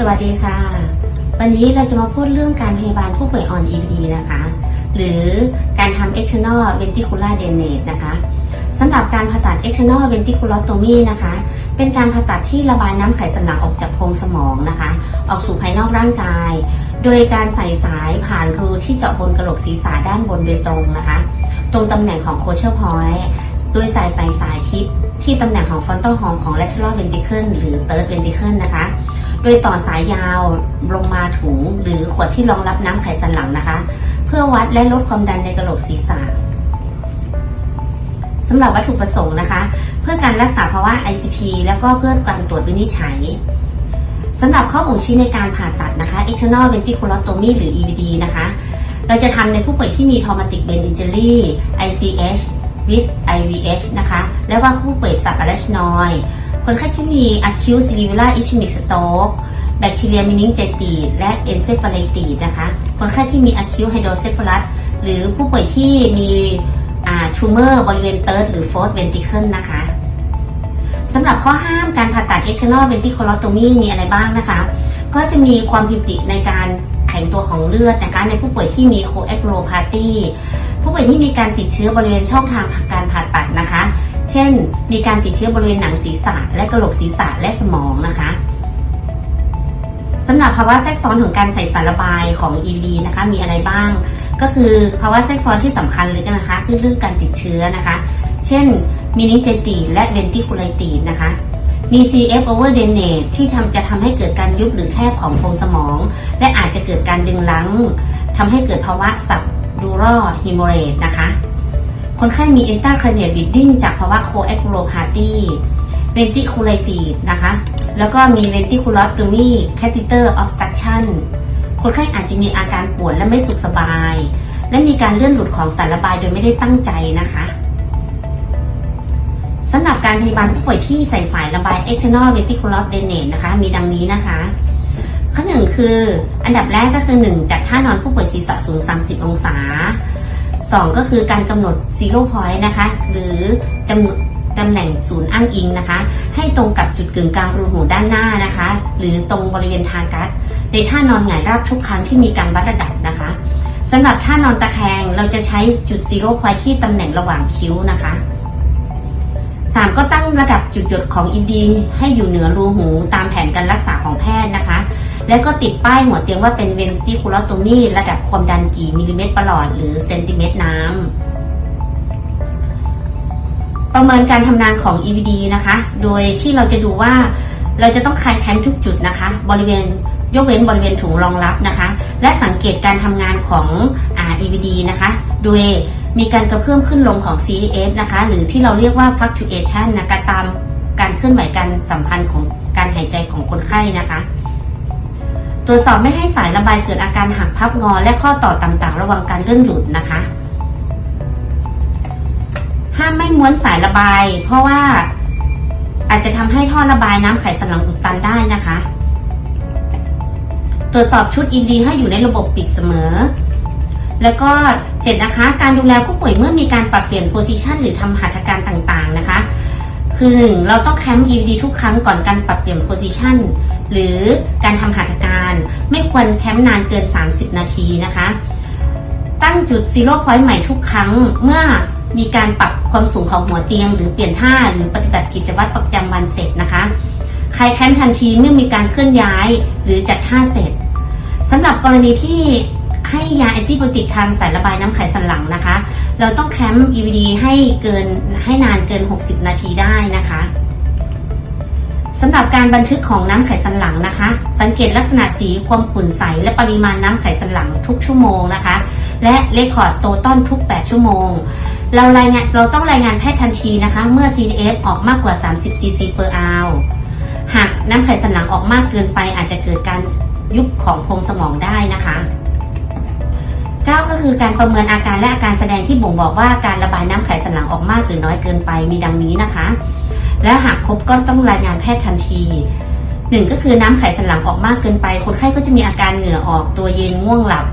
สวัสดีค่ะ วันนี้เราจะมาพูดเรื่องการพยาบาลผู้ป่วยอ่อน EBD นะคะ หรือการทำ external ventricular drainage นะคะสำหรับการผ่าตัด external ventriculotomy นะคะ เป็นการผ่าตัดที่ระบายน้ำไขสันหลังออกจากโพรงสมองนะคะ ออกสู่ภายนอกร่างกาย โดยการใส่สายผ่านรูที่เจาะบนกระโหลกศีรษะด้านบนโดยตรงนะคะ ตรงตำแหน่งของ cochlear point ด้วย โดยสายไปสายทิพย์ที่ตำแหน่งของ frontal horn ของ lateral ventricle หรือ third ventricle นะคะ โดยต่อสายยาวลงมาถุงหรือขวดที่รองรับน้ำไขสันหลังนะคะ เพื่อวัดและลดความดันในกระโหลกศีรษะสำหรับวัตถุประสงค์นะคะ เพื่อการรักษาภาวะ ICP แล้วก็เพื่อการตรวจวินิจฉัยสำหรับข้อบ่งชี้ในการผ่าตัดนะคะ external ventriculotomy หรือ EVD นะคะ เราจะทำในผู้ป่วยที่มี traumatic brain injury ICH with IVH นะคะ แล้วก็ผู้ป่วยสับ arachnoid คนไข้ที่มี acute cerebral ischemic stroke แบคทีเรียมินิงเจตีและ encephalitis นะคะ คนไข้ที่มี acute hydrocephalus หรือผู้ป่วยที่มีทูเมอร์บริเวณ third หรือ fourth ventricle นะคะสำหรับข้อห้ามการผ่าตัด external ventriculotomy มีอะไรบ้างนะคะ ก็จะมีความผิดปกติในการแข็งตัวของเลือดนะคะในผู้ป่วยที่มี coagulopathy ผู้ป่วยที่มีการติดเชื้อบริเวณช่องทางการผ่าตัดนะคะ เช่น มีการติดเชื้อบริเวณหนังศีรษะ และกระโหลกศีรษะและสมองนะคะสำหรับภาวะแทรกซ้อนของการใส่สารระบายของ EVD นะคะมีอะไรบ้าง ก็คือภาวะแทรกซ้อนที่สำคัญเลยนะคะคือเรื่องการติดเชื้อนะคะ เช่นมินิเจตีและเวนติคูไลตีนะคะมี CF over drainage ที่ทำจะทำให้เกิดการยุบหรือแคบของโพรงสมอง และอาจจะเกิดการดึงลังทำให้เกิดภาวะสับ ดูรอฮิโมเรตนะคะ คนไข้มี intracranial bleeding จากภาวะ coagulopathy ventriculitis นะคะ แล้วก็มี ventriculotomy catheter obstruction คนไข้อาจจะมีอาการปวดและไม่สุขสบาย และมีการเลื่อนหลุดของสารระบายโดยไม่ได้ตั้งใจนะคะสำหรับการพยาบาลผู้ป่วยที่ใส่สายระบาย external ventricular drainage นะคะ มีดังนี้นะคะ ข้อหนึ่งคือ อันดับแรกก็คือ 1 จัดท่านอนผู้ป่วยศีรษะสูง 30 องศา 2 ก็คือการกำหนด zero point นะคะ หรือจำตำแหน่งศูนย์อ้างอิงนะคะ ให้ตรงกับจุดกึ่งกลางรูหูด้านหน้านะคะ หรือตรงบริเวณทากัสในท่านอนหงายราบทุกครั้งที่มีการวัดระดับนะคะสำหรับท่านอนตะแคงเราจะใช้จุด zero point ที่ตำแหน่งระหว่างคิ้วนะคะ 3. ก็ตั้งระดับจุดหยดของอินดีให้อยู่เหนือรูหูตามแผนการรักษาของแพทย์นะคะ และก็ติดป้ายหัวเตียงว่าเป็นเวนติคูลอตมีระดับความดันกี่มิลลิเมตรประหลอด หรือเซนติเมตรน้ำประเมินการทำงานของ EVD นะคะ โดยที่เราจะดูว่าเราจะต้องคลายแคมทุกจุดนะคะ บริเวณยกเว้นบริเวณถุงรองรับนะคะ และสังเกตการทำงานของ EVD นะคะ โดยมีการกระเพื่อมขึ้นลงของ CF นะคะ หรือที่เราเรียกว่า fluctuation นะคะตามการเคลื่อนไหวการสัมพันธ์ของการหายใจของคนไข้นะคะ ตรวจสอบไม่ให้สายระบายเกิดอาการหักพับงอ และข้อต่อต่างๆ ระวังการเลื่อนหลุดนะคะ ห้ามไม่ม้วนสายระบาย เพราะว่าอาจจะทำให้ท่อระบายน้ำไขสันหลังอุดตันได้นะคะ ตรวจสอบชุดอินดีให้อยู่ในระบบปิดเสมอ แล้วก็เจ็ดนะคะ การดูแลผู้ป่วยเมื่อมีการปรับเปลี่ยนโพซิชันหรือทำหัตถการต่างๆนะคะ คือหนึ่งเราต้องแคมป์ EVD ทุกครั้งก่อนการปรับเปลี่ยนโพซิชัน หรือการทำหัตถการไม่ควรแคมป์นานเกิน 30 นาทีนะคะ ตั้งจุดซีโร่พอยต์ใหม่ทุกครั้งเมื่อมีการปรับความสูงของหัวเตียง หรือเปลี่ยนท่าหรือปฏิบัติกิจวัตรประจำวันเสร็จนะคะใครแคมป์ทันทีเมื่อมีการเคลื่อนย้ายหรือจัดท่าเสร็จสำหรับกรณีที่ให้ยาแอนติบอติกทางสายระบายน้ำไขสันหลังนะคะ เราต้องแคมป์ EVD ให้เกินให้นานเกิน 60 นาทีได้นะคะ สำหรับการบันทึกของน้ำไขสันหลังนะคะ สังเกตลักษณะสีความขุ่นใส และปริมาณน้ำไขสันหลังทุกชั่วโมงนะคะ และเลคคอร์ดโตต้นทุก 8 ชั่วโมง เรารายงานเราต้องรายงานแพทย์ทันทีนะคะ เมื่อ CDF ออกมากกว่า 30 cc per hour หากน้ำไขสันหลังออกมากเกินไปอาจจะเกิดการยุบของโพรงสมองได้นะคะ9ก็คือการประเมินอาการและอาการแสดงที่บ่งบอกว่าการระบายน้ำไขสันหลังออกมากหรือน้อยเกินไปมีดังนี้นะคะ และหากพบก็ต้องรายงานแพทย์ทันทีหนึ่งก็คือน้ำไขสันหลังออกมากเกินไป คนไข้ก็จะมีอาการเหงื่อออกตัวเย็นง่วงหลับ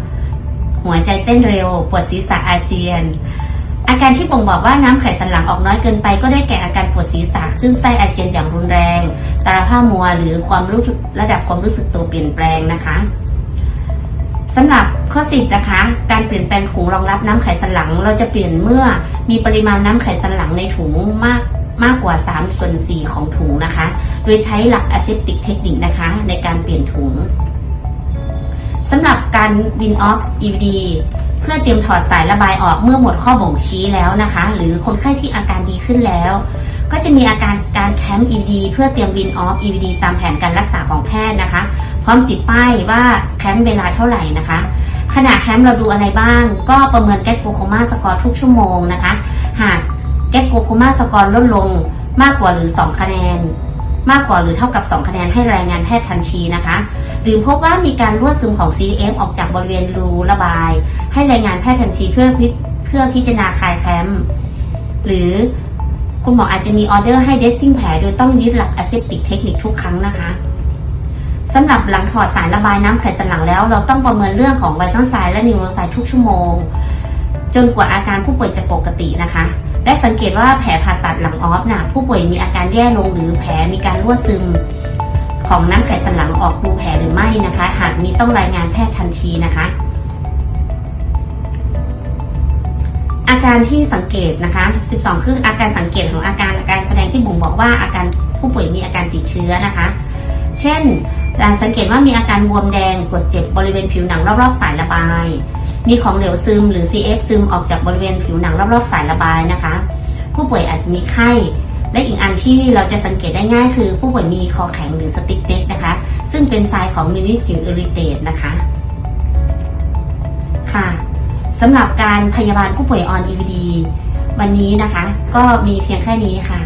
หัวใจเต้นเร็ว ปวดศีรษะอาเจียน อาการที่บ่งบอกว่าน้ำไขสันหลังออกน้อยเกินไป ก็ได้แก่อาการปวดศีรษะขึ้นไส้อาเจียนอย่างรุนแรง ตาผ้ามัวหรือความรู้สึกระดับความรู้สึกตัวเปลี่ยนแปลงนะคะสำหรับข้อ10นะคะ การเปลี่ยนแปลงถุงรองรับน้ำไขสันหลัง เราจะเปลี่ยนเมื่อมีปริมาณน้ำไขสันหลังในถุงมาก มากกว่า 3 ส่วน 4 ของถุงนะคะ โดยใช้หลัก aseptic technique นะคะ ในการเปลี่ยนถุงสำหรับการ win off EVD เพื่อเตรียมถอดสายระบายออกเมื่อหมดข้อบ่งชี้แล้วนะคะ หรือคนไข้ที่อาการดีขึ้นแล้ว ก็จะมีอาการการแคมป์ EVD เพื่อเตรียม win off EVD ตามแผนการรักษาของแพทย์นะคะ พร้อมติดป้ายว่าแคมป์เวลาเท่าไหร่นะคะขณะแคมป์เราดูอะไรบ้าง ก็ประเมินแก๊สโกโคมาสกอร์ทุกชั่วโมงนะคะ หาก แก๊สโกโคมาสกอร์ลดลง มากกว่าหรือ 2 คะแนน มากกว่าหรือเท่ากับ 2 คะแนนให้รายงานแพทย์ทันทีนะคะ หรือพบว่ามีการรั่วซึมของ CDF ออกจากบริเวณรูระบาย ให้รายงานแพทย์ทันทีเพื่อพิเพื่อพิจารณาคลายแคมหรือคุณหมออาจจะมีออเดอร์ให้เดสซิ่งแผลโดยต้องยึดหลัก aseptic เทคนิคทุกครั้งนะคะสำหรับหลังถอดสายระบายน้ำไขสันหลังแล้ว เราต้องประเมินเรื่องของไวตัลไซด์และนิวโรไซด์ทุกชั่วโมง จนกว่าอาการผู้ป่วยจะปกตินะคะ และสังเกตว่าแผลผ่าตัดหลังออฟนะผู้ป่วยมีอาการแย่ลงหรือแผลมีการรั่วซึม ของน้ำไขสันหลังออกรูแผลหรือไม่นะคะ หากมีต้องรายงานแพทย์ทันทีนะคะ อาการที่สังเกตนะคะ 12 คืออาการสังเกตของอาการอาการแสดงที่บ่งบอกว่าอาการผู้ป่วยมีอาการติดเชื้อนะคะ เช่นสังเกตว่ามีอาการบวมแดงกดเจ็บบริเวณผิวหนังรอบๆสายระบาย มีของเหลวซึมหรือ CF ซึมออกจากบริเวณผิวหนังรอบๆสายระบายนะคะ ผู้ป่วยอาจจะมีไข้ และอีกอันที่เราจะสังเกตได้ง่ายคือ ผู้ป่วยมีคอแข็งหรือสติ๊กเน็กนะคะ ซึ่งเป็นไซน์ของมินิสิวอิริเตตนะคะค่ะสำหรับการพยาบาลผู้ป่วยออน EVD วันนี้นะคะ ก็มีเพียงแค่นี้ค่ะ